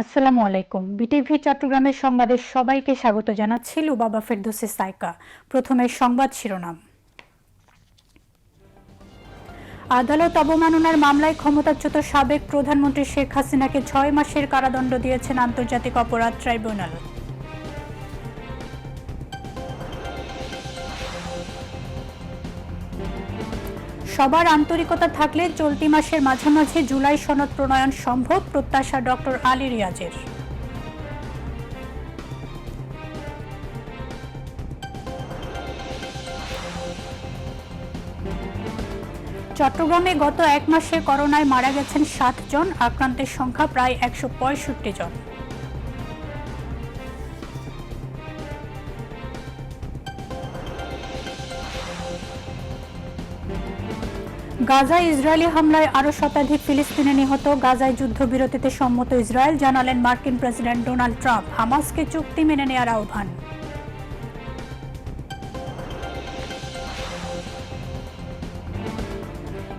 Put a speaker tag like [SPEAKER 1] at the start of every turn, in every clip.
[SPEAKER 1] আসসালামু আলাইকুম। বিটিভি চট্টগ্রামের সংবাদে সবাইকে স্বাগত জানাচ্ছি লুবাবা ফেরদোসি সাইকা। প্রথমে সংবাদ শিরোনাম। আদালত অবমাননার মামলায় ক্ষমতাচ্যুত সাবেক প্রধানমন্ত্রী শেখ হাসিনাকে ছয় মাসের কারাদণ্ড দিয়েছেন আন্তর্জাতিক অপরাধ ট্রাইব্যুনাল। সবার আন্তরিকতা থাকলে চলতি মাসের মাঝামাঝি জুলাই সনদ প্রণয়ন সম্ভব, প্রত্যাশা ডক্টর আলী রিয়াজের। চট্টগ্রামে গত এক মাসে করোনায় মারা গেছেন সাত জন, আক্রান্তের সংখ্যা প্রায় একশো পঁয়ষট্টি জন। গাজায় ইসরায়েলি হামলায় আরও শতাধিক ফিলিস্তিনি নিহত, গাজায় যুদ্ধবিরতিতে সম্মত ইসরায়েল, জানালেন মার্কিন প্রেসিডেন্ট ডোনাল্ড ট্রাম্প। হামাসকে চুক্তি মেনে নেওয়ার আহ্বান।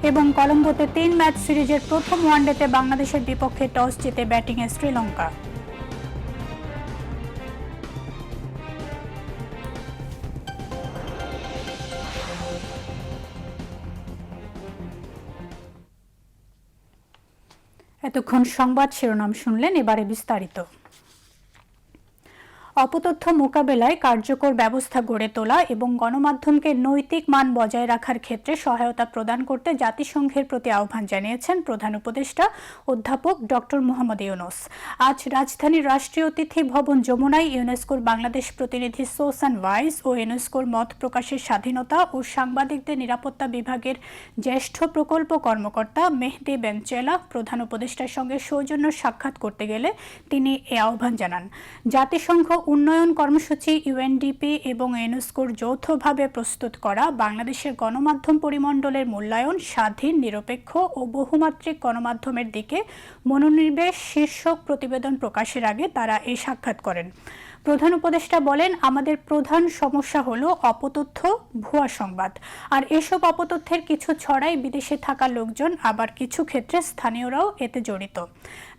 [SPEAKER 1] এবং কলম্বোতে তিন ম্যাচ সিরিজের প্রথম ওয়ানডেতে বাংলাদেশের বিপক্ষে টস জিতে ব্যাটিংয়ে শ্রীলঙ্কা। এতক্ষণ সংবাদ শিরোনাম শুনলেন এবারে বিস্তারিত। অপতথ্য মোকাবেলায় কার্যকর ব্যবস্থা গড়ে তোলা এবং গণমাধ্যমকে নৈতিক মান বজায় রাখার ক্ষেত্রে সহায়তা প্রদান করতে জাতিসংঘের প্রতি আহ্বান জানিয়েছেন প্রধান উপদেষ্টা অধ্যাপক ডক্টর মোহাম্মদ ইউনুস। আজ রাজধানীর রাষ্ট্রীয় অতিথি ভবন যমুনায় ইউনেস্কোর বাংলাদেশ প্রতিনিধি সোসান ভাইস ও ইউনেস্কোর মত প্রকাশের স্বাধীনতা ও সাংবাদিকদের নিরাপত্তা বিভাগের জ্যেষ্ঠ প্রকল্প কর্মকর্তা মেহদি বেঞ্চেলা প্রধান উপদেষ্টার সঙ্গে সৌজন্য সাক্ষাৎ করতে গেলে তিনি এ আহ্বান জানান। জাতিসংঘ উন্নয়ন কর্মসূচি ইউএনডিপি এবং ইউনেস্কোর যৌথভাবে প্রস্তুত করা বাংলাদেশের গণমাধ্যম পরিমণ্ডলের মূল্যায়ন, স্বাধীন, নিরপেক্ষ ও বহুমাত্রিক গণমাধ্যমের দিকে মনোনিবেশ, শীর্ষক প্রতিবেদন প্রকাশের আগে তারা এই সাক্ষাৎ করেন। প্রধান উপদেষ্টা বলেন, আমাদের প্রধান সমস্যা হলো অপতথ্য, ভুয়া সংবাদ। আর এসব অপতথ্যের কিছু ছড়াই বিদেশে থাকা লোকজন, আবার কিছু ক্ষেত্রে স্থানীয়রাও এতে জড়িত।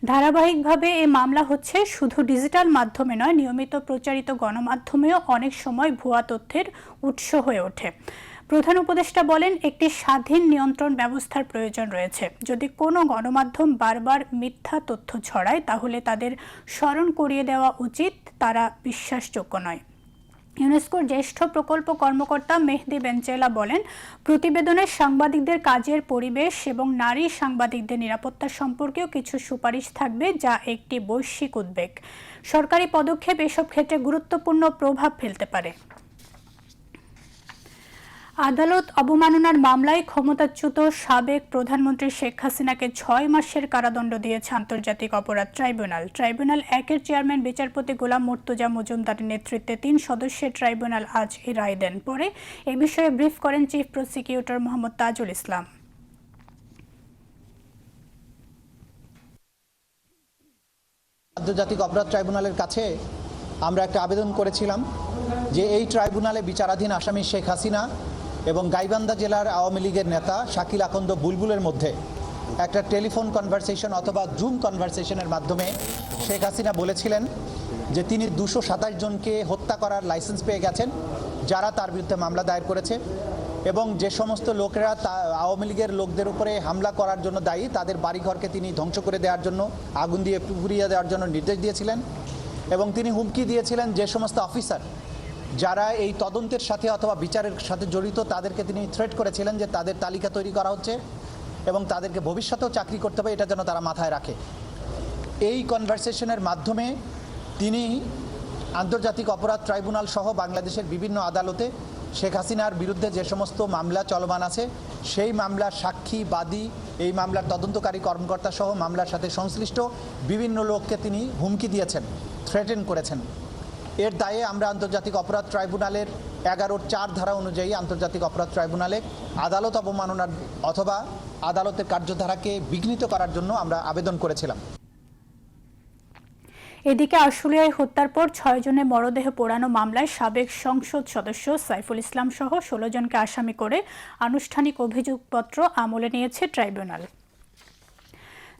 [SPEAKER 1] ধারাবাহিকভাবে এ মামলা হচ্ছে শুধু ডিজিটাল মাধ্যমে নয়, নিয়মিত প্রচারিত গণমাধ্যমেও অনেক সময় ভুয়া তথ্যের উৎস হয়ে ওঠে। প্রধান উপদেষ্টা বলেন, একটি স্বাধীন নিয়ন্ত্রণ ব্যবস্থার প্রয়োজন রয়েছে। যদি কোনো গণমাধ্যম বারবার মিথ্যা তথ্য ছড়ায়, তাহলে তাদের স্মরণ করিয়ে দেওয়া উচিত, তারা বিশ্বাসযোগ্য নয়। ইউনেস্কোর জ্যেষ্ঠ প্রকল্প কর্মকর্তা মেহদি বেঞ্চেলা বলেন, প্রতিবেদনে সাংবাদিকদের কাজের পরিবেশ এবং নারী সাংবাদিকদের নিরাপত্তা সম্পর্কেও কিছু সুপারিশ থাকবে, যা একটি বৈশ্বিক উদ্বেগ। সরকারি পদক্ষেপ এসব ক্ষেত্রে গুরুত্বপূর্ণ প্রভাব ফেলতে পারে। আদালত অবমাননার মামলায় ক্ষমতাচ্যুত সাবেক প্রধানমন্ত্রী শেখ হাসিনাকে ছয় মাসের কারাদণ্ড দিয়েছে আন্তর্জাতিক অপরাধ ট্রাইব্যুনাল। ট্রাইব্যুনাল একের চেয়ারম্যান, বিচারপতি গোলাম মুর্তুজা মজুমদারের নেতৃত্বে তিন সদস্যের ট্রাইব্যুনাল আজ এই রায় দেন। পরে এ বিষয়ে ব্রিফ করেন চিফ প্রসিকিউটর মোহাম্মদ তাজুল ইসলাম।
[SPEAKER 2] আন্তর্জাতিক অপরাধ ট্রাইব্যুনালের কাছে আমরা একটা আবেদন করেছিলাম যে এই ট্রাইব্যুনালে বিচারাধীন আসামি শেখ হাসিনা এবং গাইবান্ধা জেলার আওয়ামী লীগের নেতা শাকিল আকন্দ বুলবুলের মধ্যে একটা টেলিফোন কনভারসেশন অথবা জুম কনভারসেশনের মাধ্যমে শেখ হাসিনা বলেছিলেন যে তিনি দুশো সাতাশ জনকে হত্যা করার লাইসেন্স পেয়ে গেছেন, যারা তার বিরুদ্ধে মামলা দায়ের করেছে এবং যে সমস্ত লোকেরা তা, আওয়ামী লীগের লোকদের উপরে হামলা করার জন্য দায়ী, তাদের বাড়িঘরকে তিনি ধ্বংস করে দেওয়ার জন্য, আগুন দিয়ে পুড়িয়ে দেওয়ার জন্য নির্দেশ দিয়েছিলেন এবং তিনি হুমকি দিয়েছিলেন যে সমস্ত অফিসার যারা এই তদন্তের সাথে অথবা বিচারের সাথে জড়িত, তাদেরকে তিনি থ্রেট করেছিলেন যে তাদের তালিকা তৈরি করা হচ্ছে এবং তাদেরকে ভবিষ্যতেও চাকরি করতে হবে, এটা যেন তারা মাথায় রাখে। এই কনভারসেশনের মাধ্যমে তিনি আন্তর্জাতিক অপরাধ ট্রাইব্যুনাল সহ বাংলাদেশের বিভিন্ন আদালতে শেখ হাসিনার বিরুদ্ধে যে সমস্ত মামলা চলমান আছে, সেই মামলার সাক্ষী, বাদী, এই মামলার তদন্তকারী কর্মকর্তা সহ মামলার সাথে সংশ্লিষ্ট বিভিন্ন লোককে তিনি হুমকি দিয়েছেন থ্রেটেন করেছেন। এর দায়ে আমরা আন্তর্জাতিক অপরাধ ট্রাইব্যুনালের এগারোর চার ধারা অনুযায়ী আন্তর্জাতিক অপরাধ ট্রাইব্যুনালে আদালত অবমাননার অথবা আদালতের কার্যধারাকে বিঘ্নিত করার জন্য আমরা আবেদন করেছিলাম।
[SPEAKER 1] এদিকে আশুলিয়ায় হত্যার পর ছয় জনের মরদেহ পোড়ানো মামলায় সাবেক সংসদ সদস্য সাইফুল ইসলাম সহ ষোলো জনকে আসামি করে আনুষ্ঠানিক অভিযোগপত্র আমলে নিয়েছে ট্রাইব্যুনাল।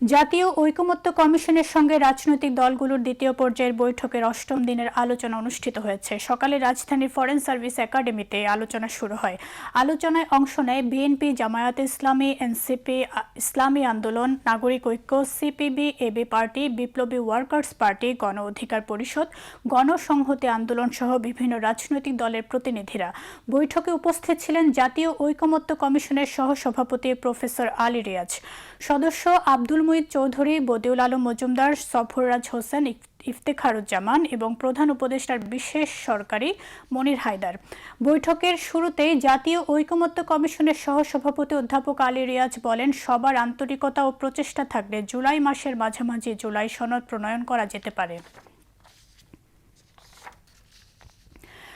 [SPEAKER 1] জাতীয় ঐকমত্য কমিশনের সঙ্গে রাজনৈতিক দলগুলোর দ্বিতীয় পর্যায়ের বৈঠকের অষ্টম দিনের আলোচনা অনুষ্ঠিত হয়েছে। সকালে রাজধানীর ফরেন সার্ভিস একাডেমিতে আলোচনা শুরু হয়। আলোচনায় অংশ নেয় বিএনপি, জামায়াত ইসলামী, NCP, Islami Andolon, Nagorik Oikya, CPB, AB party, Biplobi workers party, Gono Odhikar Parishad, গণসংহতি আন্দোলন সহ বিভিন্ন রাজনৈতিক দলের প্রতিনিধিরা। বৈঠকে উপস্থিত ছিলেন জাতীয় ঐকমত্য কমিশনের সহসভাপতি প্রফেসর আলী রিয়াজ। সদস্য আব্দুল মুহিদ চৌধুরী, বদিউল আলম মজুমদার সফররাজ হোসেন, ইফ- ইফতেখারুজ্জামান এবং প্রধান উপদেষ্টার বিশেষ সরকারি মনির হায়দার। বৈঠকের শুরুতেই জাতীয় ঐকমত্য কমিশনের সহসভাপতি অধ্যাপক আলী রিয়াজ বলেন, সবার আন্তরিকতা ও প্রচেষ্টা থাকলে জুলাই মাসের মাঝামাঝি জুলাই সনদ প্রণয়ন করা যেতে পারে।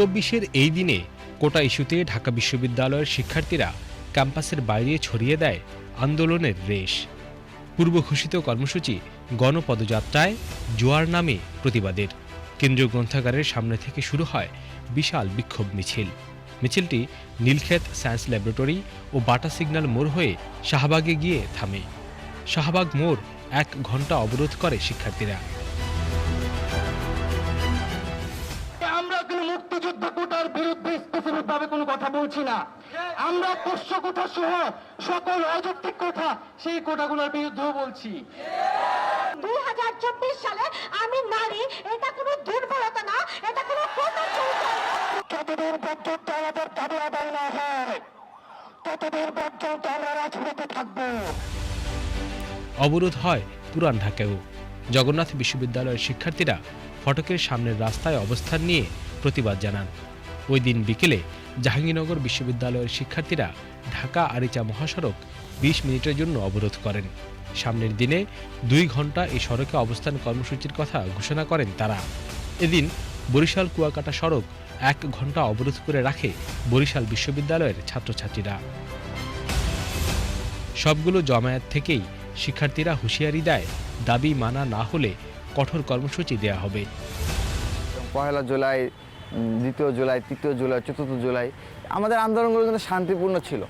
[SPEAKER 3] চব্বিশের এই দিনে কোটা ইস্যুতে ঢাকা বিশ্ববিদ্যালয়ের শিক্ষার্থীরা ক্যাম্পাসের বাইরে ছড়িয়ে দেয় আন্দোলনের রেশ। পূর্ব ঘোষিত কর্মসূচি গণপদযাত্রায় জোয়ার নামে প্রতিবাদের। কেন্দ্রীয় গ্রন্থাগারের সামনে থেকে শুরু হয় বিশাল বিক্ষোভ মিছিল। মিছিলটি নীলক্ষেত সায়েন্স ল্যাবরেটরি ও বাটা সিগন্যাল মোড় হয়ে শাহবাগে গিয়ে থামে। শাহবাগ মোড় এক ঘণ্টা অবরোধ করে শিক্ষার্থীরা।
[SPEAKER 4] ভাবে কোনো কথা বলছি না। আমরা পোষ্য কোটা সহ সকল অযৌক্তিক কথা সেই কোটাগুলোর বিরুদ্ধেও বলছি।
[SPEAKER 5] দুই হাজার চব্বিশ সালে আমি নারী এটা কোনো দুর্বলতা না এটা কোনো কোটা
[SPEAKER 4] যতদিন পর্যন্ত আমাদের দাবি আদায় না হয় ততদিন পর্যন্ত আমরা রাজনীতি থাকব।
[SPEAKER 3] অবরোধ হয় পুরান ঢাকায়ও জগন্নাথ বিশ্ববিদ্যালয়ের শিক্ষার্থীরা ফটকের সামনের রাস্তায় অবস্থান নিয়ে প্রতিবাদ জানান। ওই দিন বিকেলে জাহাঙ্গীরনগর বিশ্ববিদ্যালয়ের শিক্ষার্থীরা ঢাকা আরিচা মহাসড়ক বিশ মিনিটের জন্য অবরোধ করেন। সামনের দিনে দুই ঘণ্টা এই সড়কে অবস্থান কর্মসূচির কথা ঘোষণা করেন তারা। এদিন বরিশাল কুয়াকাটা সড়ক এক ঘণ্টা অবরোধ করে রাখে বরিশাল বিশ্ববিদ্যালয়ের ছাত্রছাত্রীরা। সবগুলো জমায়েত থেকেই শিক্ষার্থীরা হুঁশিয়ারি দেয়, দাবি মানা না হলে কঠোর কর্মসূচি দেয়া হবে।
[SPEAKER 6] পহেলা জুলাই দ্বিতীয় জুলাই, তৃতীয় জুলাই, চতুর্থ জুলাই, আমাদের আন্দোলনগুলো কিন্তু শান্তিপূর্ণ ছিল।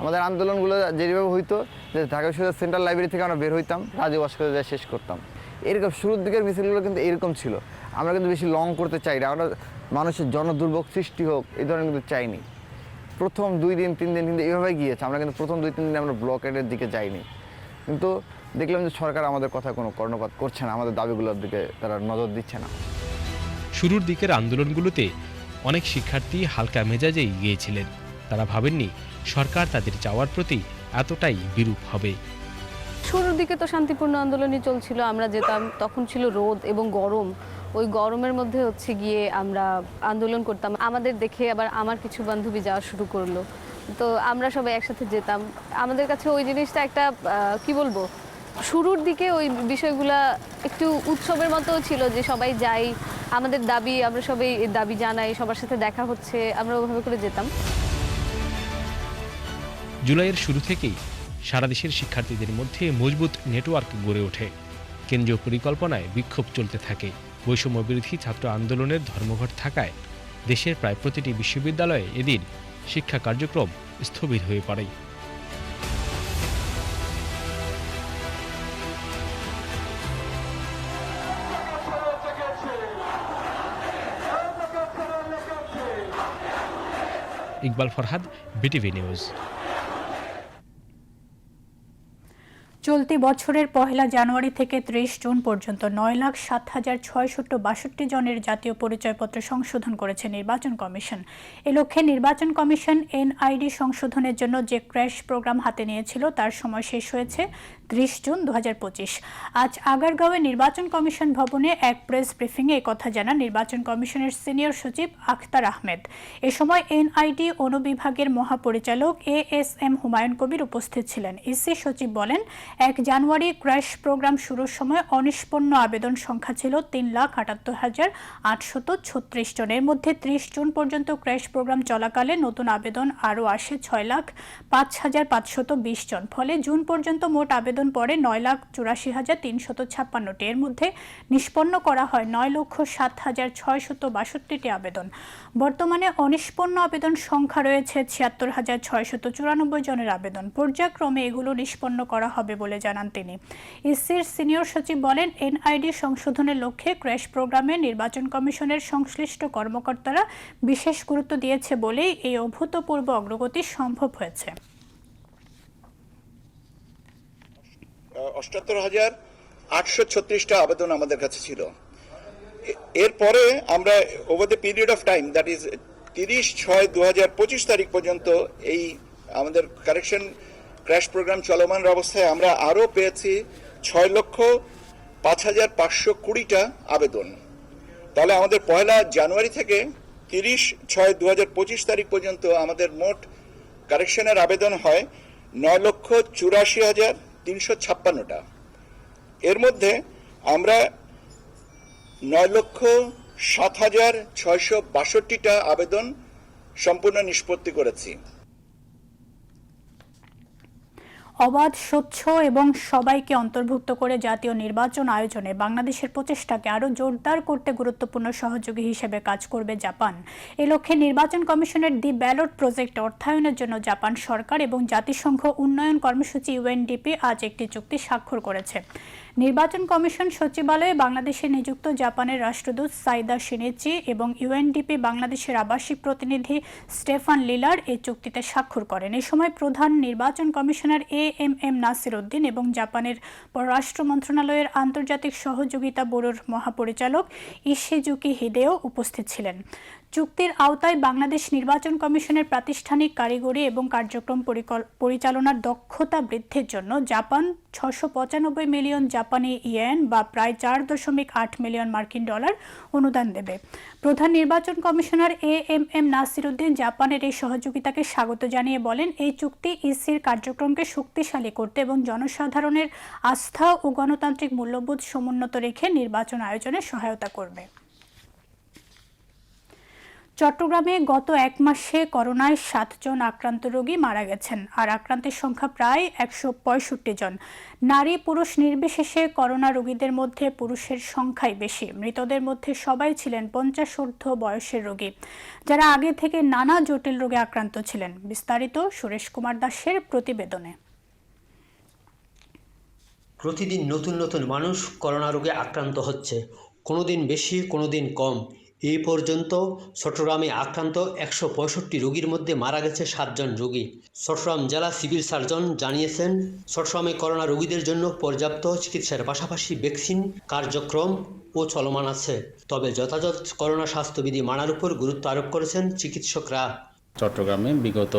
[SPEAKER 6] আমাদের আন্দোলনগুলো যেভাবে হইতো, যে ঢাকা বিশ্ববিদ্যালয় সেন্ট্রাল লাইব্রেরি থেকে আমরা বের হইতাম রাজু ভাস্কর্য যায় শেষ করতাম। এরকম শুরুর দিকের মিছিলগুলো কিন্তু এরকম ছিল। আমরা কিন্তু বেশি লং করতে চাই না। আমরা মানুষের জনদুর্ভোগ সৃষ্টি হোক এই ধরনের কিন্তু চাইনি। প্রথম দুই দিন, তিন দিন কিন্তু এইভাবে গিয়েছে। আমরা কিন্তু প্রথম দুই, তিন দিন আমরা ব্লকেটের দিকে যাইনি। কিন্তু দেখলাম যে সরকার আমাদের কথা কোনো কর্ণপাত করছে না। আমাদের দাবিগুলোর দিকে তারা নজর দিচ্ছে না।
[SPEAKER 3] শুরুর দিকের আন্দোলনগুলোতে অনেক শিক্ষার্থী হালকা মেজাজেই গিয়েছিলেন তারা ভাবেননি সরকার তাদের চাওয়ার প্রতি এতটাই বিরূপ হবে।
[SPEAKER 7] শুরুর দিকে তো শান্তিপূর্ণ আন্দোলনই চলছিল, আমরা যেতাম, তখন ছিল রোদ এবং গরম। ওই গরমের মধ্যে হচ্ছে গিয়ে আমরা আন্দোলন করতাম। আমাদের দেখে আবার আমার কিছু বান্ধবী যাওয়া শুরু করল। তো আমরা সবাই একসাথে যেতাম। আমাদের কাছে ওই জিনিসটা একটা কি বলব? শুরুর দিকে ওই বিষয়গুলা একটু উৎসবের মতো ছিল যে সবাই যাই আমাদের দাবি, আমরা সবাই দাবি জানাই, সবার সাথে দেখা হচ্ছে, আমরা ওভাবে করে যেতাম।
[SPEAKER 3] জুলাইয়ের শুরু থেকেই সারা দেশের শিক্ষার্থীদের মধ্যে মজবুত নেটওয়ার্ক গড়ে ওঠে। কেন্দ্রীয় পরিকল্পনায় বিক্ষোভ চলতে থাকে। বৈষম্য বিরোধী ছাত্র আন্দোলনের ধর্মঘট থাকায় দেশের প্রায় প্রতিটি বিশ্ববিদ্যালয়ে এদিন শিক্ষা কার্যক্রম স্থবির হয়ে পড়ে। Iqbal Farhad, BTV news.
[SPEAKER 1] চলতি বছরের পহেলা জানুয়ারি থেকে ত্রিশ জুন পর্যন্ত নয় লাখ সাত হাজার ছয়শত বাষট্টি জনের জাতীয় পরিচয়পত্র সংশোধন করেছে নির্বাচন কমিশন। এ লক্ষ্যে নির্বাচন কমিশন এনআইডি সংশোধনের জন্য যে ক্র্যাশ প্রোগ্রাম হাতে নিয়েছিল, তার সময় শেষ হয়েছে। ত্রিশ জুন দু হাজার পঁচিশ। আজ আগারগাঁওয়ে নির্বাচন কমিশন ভবনে এক প্রেস ব্রিফিংয়ে কথা জানান নির্বাচন কমিশনের সিনিয়র সচিব আখতার আহমেদ। এ সময় এনআইডি অনুবিভাগের মহাপরিচালক A S M Humayun Kabir উপস্থিত ছিলেন। ইসি সচিব বলেন, এক জানুয়ারি ক্র্যাশ প্রোগ্রাম শুরুর সময় অনিষ্পন্ন আবেদন সংখ্যা ছিল তিন লাখ আটাত্তর হাজার আটশত ছত্রিশ জন। এর মধ্যে ত্রিশ জুন পর্যন্ত ক্র্যাশ প্রোগ্রাম চলাকালে নতুন আবেদন আরও আসে ছয় লাখ পাঁচ হাজার পাঁচশত বিশ জন। ফলে জুন পর্যন্ত মোট আবেদন পড়ে নয় লাখ চুরাশি হাজার তিনশত ছাপ্পান্নটি। এর মধ্যে নিষ্পন্ন করা হয় নয় লক্ষ সাত হাজার ছয়শত বাষট্টিটি আবেদন। বর্তমানে অনিষ্পন্ন আবেদন সংখ্যা রয়েছে ছিয়াত্তর হাজার ছয়শত চুরানব্বই জনের আবেদন। পর্যায়ক্রমে এগুলো নিষ্পন্ন করা হবে বলে জানান তিনি। ইসির সিনিয়র সচিব বলেন, এনআইডি সংশোধনের লক্ষ্যে ক্র্যাশ প্রোগ্রামে নির্বাচন কমিশনের সংশ্লিষ্ট কর্মকর্তারা বিশেষ গুরুত্ব দিয়েছে বলেই এই অভূতপূর্ব অগ্রগতি সম্ভব হয়েছে।
[SPEAKER 8] অষ্টাত্তর হাজার আটশো ছত্রিশটা আবেদন আমাদের কাছে ছিল। এরপরে আমরা over the period of time that is তিরিশ ছয় দু হাজার পঁচিশ তারিখ পর্যন্ত এই আমাদের কারেকশন ক্র্যাশ প্রোগ্রাম চলমান অবস্থায় আমরা আরও পেয়েছি ছয় লক্ষ পাঁচ হাজার পাঁচশো কুড়িটা আবেদন। তাহলে আমাদের পয়লা জানুয়ারি থেকে তিরিশ ছয় দু হাজার পঁচিশ তারিখ পর্যন্ত আমাদের মোট কারেকশনের আবেদন হয় নয় লক্ষ চুরাশি হাজার তিনশো ছাপ্পান্নটা। এর মধ্যে আমরা নয় লক্ষ সাত হাজার ছয়শো বাষট্টিটা আবেদন সম্পূর্ণ নিষ্পত্তি করেছি।
[SPEAKER 1] অবাধ, স্বচ্ছ এবং সবাইকে অন্তর্ভুক্ত করে জাতীয় নির্বাচন আয়োজনে বাংলাদেশের প্রচেষ্টাকে আরও জোরদার করতে গুরুত্বপূর্ণ সহযোগী হিসেবে কাজ করবে জাপান। এ লক্ষ্যে নির্বাচন কমিশনের দি ব্যালট প্রজেক্ট অর্থায়নের জন্য জাপান সরকার এবং জাতিসংঘ উন্নয়ন কর্মসূচি ইউএনডিপি আজ একটি চুক্তি স্বাক্ষর করেছে। নির্বাচন কমিশন সচিবালয়ে বাংলাদেশে নিযুক্ত জাপানের রাষ্ট্রদূত সাইদা সিনেচি এবং ইউএনডিপি বাংলাদেশের আবাসিক প্রতিনিধি স্টেফান লিলার এই চুক্তিতে স্বাক্ষর করেন। এ সময় প্রধান নির্বাচন commissioner A M M Nasir Uddin এবং জাপানের পররাষ্ট্র মন্ত্রণালয়ের আন্তর্জাতিক সহযোগিতা ব্যুরোর মহাপরিচালক ইশিজুকি হিদেও উপস্থিত ছিলেন। চুক্তির আওতায় বাংলাদেশ নির্বাচন কমিশনের প্রাতিষ্ঠানিক কারিগরি এবং কার্যক্রম পরিচালনার দক্ষতা বৃদ্ধির জন্য জাপান ছশো পঁচানব্বই মিলিয়ন জাপানি ইয়েন বা প্রায় চার দশমিক আট মিলিয়ন মার্কিন ডলার অনুদান দেবে। প্রধান নির্বাচন commissioner A M M Nasiruddin জাপানের এই সহযোগিতাকে স্বাগত জানিয়ে বলেন, এই চুক্তি ইসির কার্যক্রমকে শক্তিশালী করতে এবং জনসাধারণের আস্থা ও গণতান্ত্রিক মূল্যবোধ সমুন্নত রেখে নির্বাচন আয়োজনে সহায়তা করবে। চট্টগ্রামে গত এক মাসে করোনায় সাতজন আক্রান্ত রোগী মারা গেছেন, আর আক্রান্তের সংখ্যা প্রায় একশো পঁয়ষট্টি জন। নারী, পুরুষ নির্বিশেষে করোনা রোগীদের মধ্যে পুরুষের সংখ্যাই বেশি। মৃতদের মধ্যে সবাই ছিলেন পঞ্চাশ ঊর্ধ্ব বয়সের রোগী, যারা আগে থেকে নানা জটিল রোগে আক্রান্ত ছিলেন। বিস্তারিত সুরেশ কুমার দাসের প্রতিবেদনে।
[SPEAKER 9] প্রতিদিন নতুন নতুন মানুষ করোনা রোগে আক্রান্ত হচ্ছে। কোনোদিন বেশি, কোনোদিন কম। এই পর্যন্ত চট্টগ্রামে আক্রান্ত একশো পঁয়ষট্টি রোগীর মধ্যে মারা গেছে সাতজন রোগী। চট্টগ্রাম জেলা সিভিল সার্জন জানিয়েছেন, চট্টগ্রামে করোনা রোগীদের জন্য পর্যাপ্ত চিকিৎসার পাশাপাশি ভ্যাকসিন কার্যক্রম ও চলমান আছে। তবে যথাযথ করোনা স্বাস্থ্যবিধি মানার উপর গুরুত্ব আরোপ করেছেন চিকিৎসকরা।
[SPEAKER 10] চট্টগ্রামে বিগত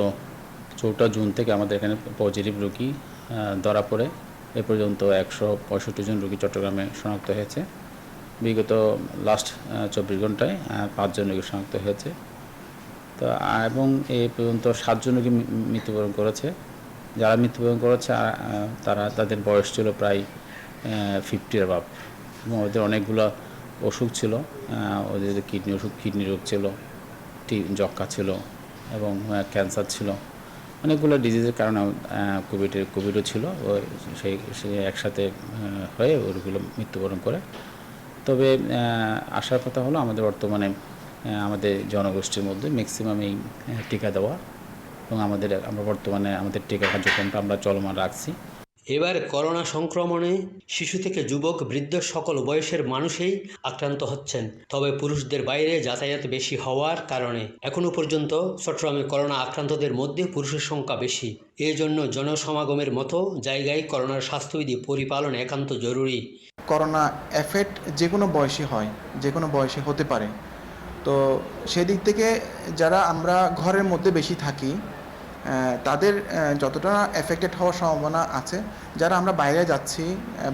[SPEAKER 10] চৌঠা জুন থেকে আমাদের এখানে পজিটিভ রোগী ধরা পড়ে। এ পর্যন্ত একশো পঁয়ষট্টি জন রোগী চট্টগ্রামে শনাক্ত হয়েছে। বিগত লাস্ট চব্বিশ ঘন্টায় পাঁচজন রোগী শনাক্ত হয়েছে। তো এবং এ পর্যন্ত সাতজন রোগী মৃত্যুবরণ করেছে। যারা মৃত্যুবরণ করেছে তারা, তাদের বয়স ছিল প্রায় ফিফটির অ্যাবাভ এবং ওদের অনেকগুলো অসুখ ছিল ওদের কিডনি অসুখ কিডনি রোগ ছিল, টি যক্ষা ছিল এবং ক্যান্সার ছিল। অনেকগুলো ডিজিজের কারণে কোভিডের কোভিডও ছিল। সেই, সে একসাথে হয়ে ওগুলো মৃত্যুবরণ করে। তবে আসার কথা হলো আমাদের বর্তমানে আমাদের জনগোষ্ঠীর মধ্যে ম্যাক্সিমাম এই টিকা দেওয়া এবং আমাদের, আমরা বর্তমানে আমাদের টিকা কার্যক্রমটা আমরা চলমান রাখছি।
[SPEAKER 9] এবার করোনা সংক্রমণে শিশু থেকে যুবক, বৃদ্ধ সকল বয়সের মানুষেই আক্রান্ত হচ্ছেন। তবে পুরুষদের বাইরে যাতায়াত বেশি হওয়ার কারণে এখনও পর্যন্ত চট্টগ্রামে করোনা আক্রান্তদের মধ্যে পুরুষের সংখ্যা বেশি। এই জন্য জনসমাগমের মতো জায়গায় করোনার স্বাস্থ্যবিধি পরিপালন একান্ত জরুরি।
[SPEAKER 11] করোনা এফেক্ট যে কোনো বয়সে হয় যে কোনো বয়সে হতে পারে। তো সেদিক থেকে যারা আমরা ঘরের মধ্যে বেশি থাকি তাদের যতটা এফেক্টেড হওয়ার সম্ভাবনা আছে, যারা আমরা বাইরে যাচ্ছি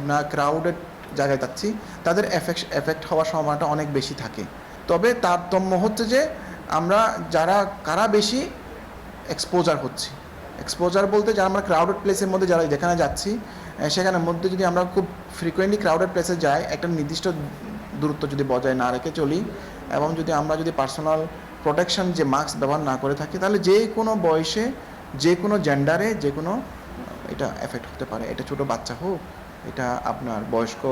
[SPEAKER 11] না ক্রাউডেড জায়গায় যাচ্ছি, তাদের এফেক্ট এফেক্ট হওয়ার সম্ভাবনাটা অনেক বেশি থাকে। তবে তারতম্য হচ্ছে যে, আমরা যারা, কারা বেশি এক্সপোজার হচ্ছি। এক্সপোজার বলতে যারা আমরা ক্রাউডেড প্লেসের মধ্যে যারা, যেখানে যাচ্ছি সেখানের মধ্যে যদি আমরা খুব ফ্রিকোয়েন্টলি ক্রাউডেড প্লেসে যাই, একটা নির্দিষ্ট দূরত্ব যদি বজায় না রেখে চলি, এবং যদি আমরা যদি পার্সোনাল প্রোটেকশন যে মাস্ক ব্যবহার না করে থাকি, তাহলে যে কোনো বয়সে, যে কোনো জেন্ডারে যে কোনো, এটা এফেক্ট হতে পারে। এটা ছোট বাচ্চা হোক, এটা আপনার বয়স্ক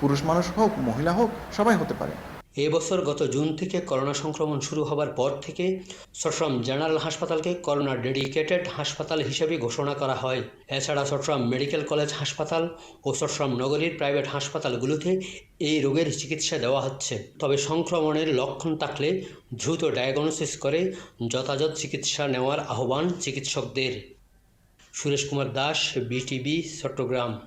[SPEAKER 11] পুরুষ মানুষ হোক, মহিলা হোক, সবাই হতে পারে।
[SPEAKER 9] এবছর গত জুন থেকে করোনা সংক্রমণ শুরু হবার পর থেকে চট্টগ্রাম জেনারেল হাসপাতালকে করোনা ডেডিকেটেড হাসপাতাল হিসেবে ঘোষণা করা হয়। এছাড়া চট্টগ্রাম মেডিকেল কলেজ হাসপাতাল ও চট্টগ্রাম নগরীর প্রাইভেট হাসপাতালগুলোতে এই রোগের চিকিৎসা দেওয়া হচ্ছে। তবে সংক্রমণের লক্ষণ থাকলে দ্রুত ডায়াগনোসিস করে যথাযথ চিকিৎসা নেওয়ার আহ্বান চিকিৎসকদের। সুরেশ কুমার দাস, বিটিভি চট্টগ্রাম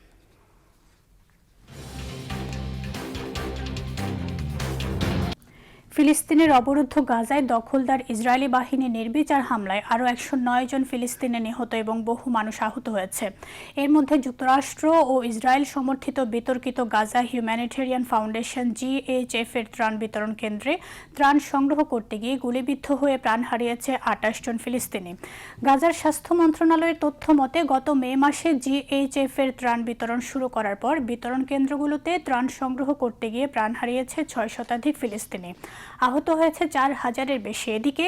[SPEAKER 1] ফিলিস্তিনের অবরুদ্ধ গাজায় দখলদার ইসরায়েলি বাহিনী নির্বিচার হামলায় আরও একশো নয় জন ফিলিস্তিনে নিহত এবং বহু মানুষ আহত হয়েছে। এর মধ্যে যুক্তরাষ্ট্র ও ইসরায়েল সমর্থিত বিতর্কিত গাজা হিউম্যানিটেরিয়ান ফাউন্ডেশন জিএইচএফ এর ত্রাণ বিতরণ কেন্দ্রে ত্রাণ সংগ্রহ করতে গিয়ে গুলিবিদ্ধ হয়ে প্রাণ হারিয়েছে আটাশ জন ফিলিস্তিনি। গাজার স্বাস্থ্য মন্ত্রণালয়ের তথ্য মতে, গত মে মাসে জিএইচএফ এর ত্রাণ বিতরণ শুরু করার পর বিতরণ কেন্দ্রগুলোতে ত্রাণ সংগ্রহ করতে গিয়ে প্রাণ হারিয়েছে ছয় শতাধিক ফিলিস্তিনি। আহত হয়েছে চার হাজারের বেশি। এদিকে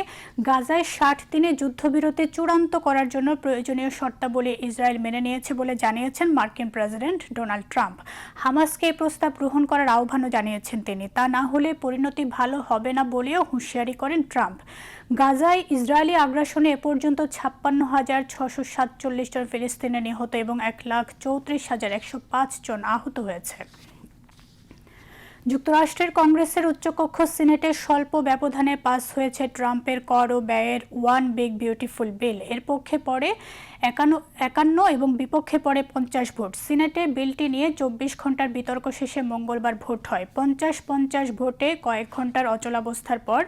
[SPEAKER 1] গাজায় ষাট দিনে যুদ্ধবিরতি চূড়ান্ত করার জন্য প্রয়োজনীয় শর্তাবলী ইসরায়েল মেনে নিয়েছে বলে জানিয়েছেন মার্কিন প্রেসিডেন্ট ডোনাল্ড ট্রাম্প। হামাসকে এই প্রস্তাব গ্রহণ করার আহ্বানও জানিয়েছেন তিনি। তা না হলে পরিণতি ভালো হবে না বলেও হুঁশিয়ারি করেন ট্রাম্প। গাজায় ইসরায়েলি আগ্রাসনে এ পর্যন্ত ছাপ্পান্ন হাজার ছশো সাতচল্লিশ জন ফিলিস্তিনে নিহত এবং এক লাখ চৌত্রিশ হাজার একশো পাঁচ জন আহত হয়েছে। যুক্তরাষ্ট্রের কংগ্রেসের উচ্চকক্ষ সিনেটে স্বল্প ব্যবধানে পাস হয়েছে ট্রাম্পের কর ও ব্যয়ের ওয়ান বিগ বিউটিফুল বিল। এর পক্ষে পড়ে একান্ন একান্ন এবং বিপক্ষে পড়ে পঞ্চাশ ভোট। সিনেটে বিলটি নিয়ে চব্বিশ ঘণ্টার বিতর্ক শেষে মঙ্গলবার ভোট হয়। পঞ্চাশ পঞ্চাশ ভোটে কয়েক ঘণ্টার অচলাবস্থার পর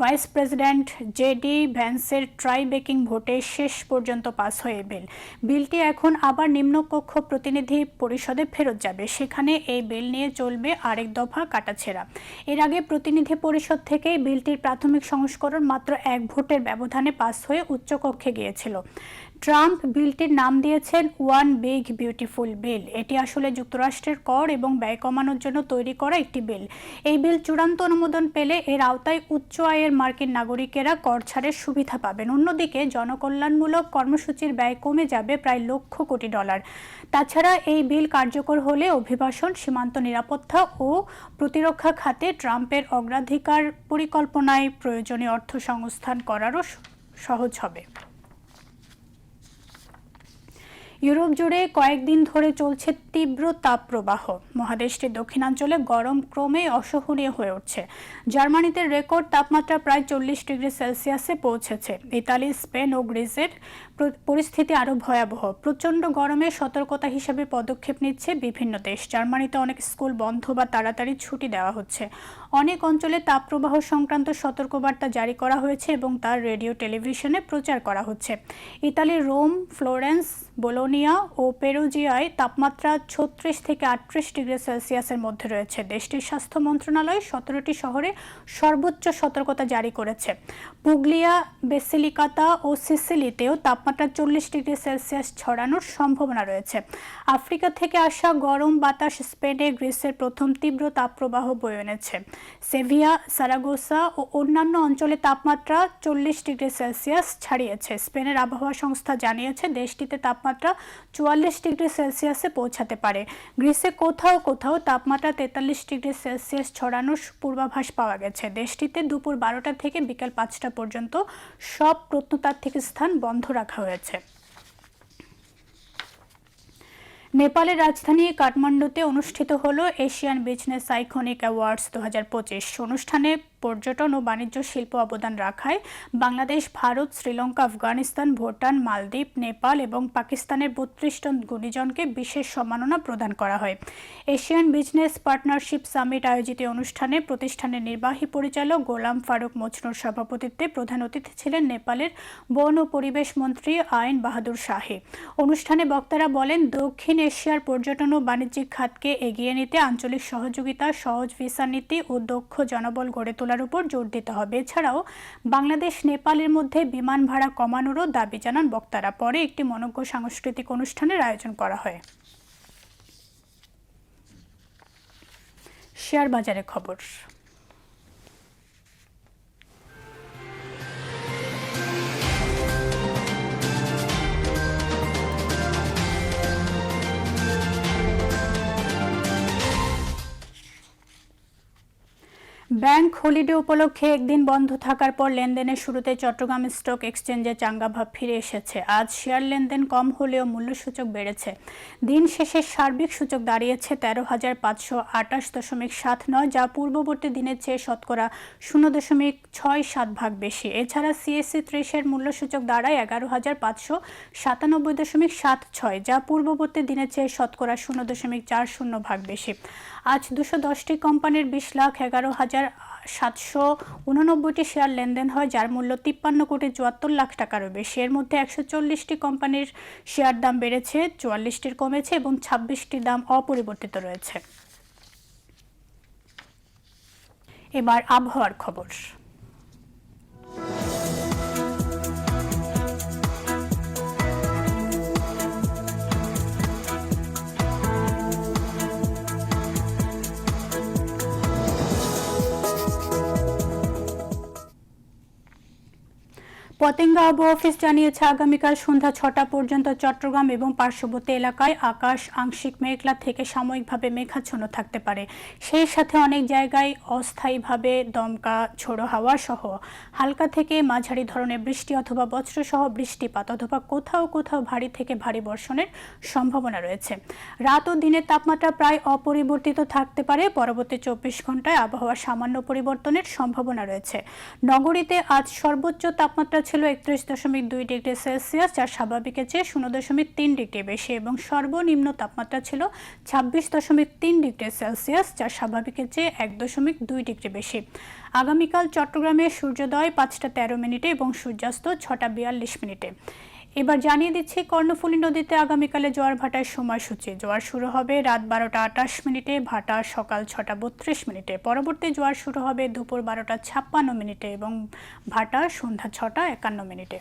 [SPEAKER 1] ভাইস প্রেসিডেন্ট জেডি ভ্যান্সের ট্রাই বেকিং ভোটে শেষ পর্যন্ত পাস হয়ে বিল। বিলটি এখন আবার নিম্নকক্ষ প্রতিনিধি পরিষদে ফেরত যাবে। সেখানে এই বিল নিয়ে চলবে আরেক দফা কাটাছেড়া। এর আগে প্রতিনিধি পরিষদ থেকে বিলটির প্রাথমিক সংস্করণ মাত্র এক ভোটের ব্যবধানে পাস হয়ে উচ্চকক্ষে গিয়েছিল। ট্রাম্প বিলটির নাম দিয়েছেন ওয়ান বিগ বিউটিফুল বিল। এটি আসলে যুক্তরাষ্ট্রের কর এবং ব্যয় কমানোর জন্য তৈরি করা একটি বিল। এই বিল চূড়ান্ত অনুমোদন পেলে এর আওতায় উচ্চ আয়ের মার্কিন নাগরিকেরা কর ছাড়ের সুবিধা পাবেন। অন্যদিকে জনকল্যাণমূলক কর্মসূচির ব্যয় কমে যাবে প্রায় লক্ষ কোটি ডলার। তাছাড়া এই বিল কার্যকর হলে অভিবাসন, সীমান্ত নিরাপত্তা ও প্রতিরক্ষা খাতে ট্রাম্পের অগ্রাধিকার পরিকল্পনায় প্রয়োজনীয় অর্থ সংস্থান করারও সহজ হবে। ইউরোপ জুড়ে কয়েকদিন ধরে চলছে তীব্র তাপপ্রবাহ। মহাদেশটির দক্ষিণাঞ্চলে গরম ক্রমে অসহনীয় হয়ে উঠছে। জার্মানিতে রেকর্ড তাপমাত্রা প্রায় চল্লিশ ডিগ্রি সেলসিয়াসে পৌঁছেছে। ইতালি, স্পেন ও গ্রিসের পরিস্থিতি আরও ভয়াবহ। প্রচণ্ড গরমে সতর্কতা হিসেবে পদক্ষেপ নিচ্ছে বিভিন্ন দেশ। জার্মানিতে অনেক স্কুল বন্ধ বা তাড়াতাড়ি ছুটি দেওয়া হচ্ছে। অনেক অঞ্চলে তাপপ্রবাহ সংক্রান্ত সতর্কবার্তা জারি করা হয়েছে এবং তার রেডিও, টেলিভিশনে প্রচার করা হচ্ছে। ইতালির রোম, ফ্লোরেন্স বোলোনিয়া ও পেরুজিয়ায় তাপমাত্রা ছত্রিশ থেকে আটত্রিশ ডিগ্রি সেলসিয়াসের মধ্যে রয়েছে। দেশটির স্বাস্থ্য মন্ত্রণালয় সতেরোটি শহরে সর্বোচ্চ সতর্কতা জারি করেছে। পুগলিয়া, বেসিলিকাতা ও সিসিলিতেও তাপমাত্রা চল্লিশ ডিগ্রি সেলসিয়াস ছড়ানোর সম্ভাবনা রয়েছে। আফ্রিকা থেকে আসা গরম বাতাস স্পেনে গ্রিসের প্রথম তীব্র তাপপ্রবাহ বয়ে এনেছে। সেভিয়া, সারাগোসা ও অন্যান্য অঞ্চলে তাপমাত্রা চল্লিশ ডিগ্রি সেলসিয়াস ছাড়িয়েছে। স্পেনের আবহাওয়া সংস্থা জানিয়েছে, দেশটিতে তাপমাত্রা চুয়াল্লিশ ডিগ্রি সেলসিয়াসে পৌঁছাতে পারে। গ্রিসে কোথাও কোথাও তাপমাত্রা তেতাল্লিশ ডিগ্রি সেলসিয়াস ছড়ানোর পূর্বাভাস পাওয়া গেছে। দেশটিতে দুপুর বারোটা থেকে বিকাল পাঁচটা পর্যন্ত সব প্রত্নতাত্ত্বিক স্থান বন্ধ রাখা হয়েছে। নেপালের রাজধানী কাঠমান্ডুতে অনুষ্ঠিত হল এশিয়ান বিজনেস আইকনিক অ্যাওয়ার্ডস দু হাজার পঁচিশ। অনুষ্ঠানে পর্যটন ও বাণিজ্য শিল্প অবদান রাখায় বাংলাদেশ, ভারত, শ্রীলঙ্কা, আফগানিস্তান, ভুটান, মালদ্বীপ, নেপাল এবং পাকিস্তানের বত্রিশ জন গুণীজনকে বিশেষ সম্মাননা প্রদান করা হয়। এশিয়ান বিজনেস পার্টনারশিপ সামিট আয়োজিত অনুষ্ঠানে প্রতিষ্ঠানের নির্বাহী পরিচালক গোলাম ফারুক মজনুর সভাপতিত্বে প্রধান অতিথি ছিলেন নেপালের বন ও পরিবেশ মন্ত্রী আইন বাহাদুর শাহে। অনুষ্ঠানে বক্তারা বলেন, দক্ষিণ এশিয়ার পর্যটন ও বাণিজ্যিক খাতকে এগিয়ে নিতে আঞ্চলিক সহযোগিতা, সহজ ভিসা নীতি ও দক্ষ জনবল গড়ে তোলার উপর জোর দিতে হবে। এছাড়াও, বাংলাদেশ, নেপালের মধ্যে বিমান ভাড়া কমানোরও দাবি জানান বক্তারা। পরে একটি মনজ্ঞ সাংস্কৃতিক অনুষ্ঠানের আয়োজন করা হয়। শেয়ার বাজারে খবর। ব্যাংক হলিডে উপলক্ষে একদিন বন্ধ থাকার পর লেনদেনের শুরুতে চট্টগ্রাম স্টক এক্সচেঞ্জে চাঙ্গাভাব ফিরে এসেছে। আজ শেয়ার লেনদেন কম হলেও মূল্যসূচক বেড়েছে। দিন শেষে সার্বিক সূচক দাঁড়িয়েছে তেরো হাজার পাঁচশো আটাশ দশমিক সাত নয়, যা পূর্ববর্তী দিনের চেয়ে শতকরা শূন্য দশমিক ছয় সাত ভাগ বেশি। এছাড়া সিএসসি ত্রিশের মূল্যসূচক দাঁড়ায় এগারো হাজার পাঁচশো সাতানব্বই দশমিক সাত ছয়, যা পূর্ববর্তী দিনের চেয়ে শতকরা শূন্য দশমিক চার শূন্য ভাগ বেশি। আজ দুশো দশটি কোম্পানির বিশ লাখ এগারো হাজার সাতশো উননব্বইটি শেয়ার লেনদেন হয়, যার মূল্য তিপ্পান্ন কোটি চুয়াত্তর লাখ টাকারও বেশি। এর মধ্যে একশো চল্লিশটি কোম্পানির শেয়ার দাম বেড়েছে, চুয়াল্লিশটির কমেছে এবং ছাব্বিশটির দাম অপরিবর্তিত রয়েছে। এবার আবহাওয়ার খবর। পতেঙ্গা আবহাওয়া অফিস জানিয়েছে, আগামীকাল সন্ধ্যা ছটা পর্যন্ত চট্টগ্রাম এবং পার্শ্ববর্তী এলাকায় আকাশ আংশিক মেঘলা থেকে সাময়িকভাবে মেঘাচ্ছন্ন থাকতে পারে। সেই সাথে অনেক জায়গায় অস্থায়ীভাবে দমকা, ঝোড়ো হাওয়া সহ হালকা থেকে মাঝারি ধরনের বৃষ্টি অথবা বজ্রসহ বৃষ্টিপাত অথবা কোথাও কোথাও ভারী থেকে ভারী বর্ষণের সম্ভাবনা রয়েছে। রাত ও দিনের তাপমাত্রা প্রায় অপরিবর্তিত থাকতে পারে। পরবর্তী চব্বিশ ঘন্টায় আবহাওয়ার সামান্য পরিবর্তনের সম্ভাবনা রয়েছে। নগরীতে আজ সর্বোচ্চ তাপমাত্রা ছিল একত্রিশ দশমিক দুই ডিগ্রি সেলসিয়াস, যা স্বাভাবিকের চেয়ে শূন্য দশমিক তিন ডিগ্রি বেশি এবং সর্বনিম্ন তাপমাত্রা ছিল ছাব্বিশ দশমিক তিন ডিগ্রি সেলসিয়াস, যা স্বাভাবিকের চেয়ে এক দশমিক দুই ডিগ্রি বেশি। আগামীকাল চট্টগ্রামে সূর্যোদয় পাঁচটা তেরো মিনিটে এবং সূর্যাস্ত ছটা বিয়াল্লিশ মিনিটে। এবার জানিয়ে দিচ্ছি, কর্ণফুলী নদীতে আগামীকালে জোয়ার ভাটার সময়সূচি। জোয়ার শুরু হবে রাত বারোটা আটাশ মিনিটে, ভাটা সকাল ছটা বত্রিশ মিনিটে। পরবর্তী জোয়ার শুরু হবে দুপুর বারোটা ছাপ্পান্ন মিনিটে এবং ভাটা সন্ধ্যা ছটা একান্ন মিনিটে।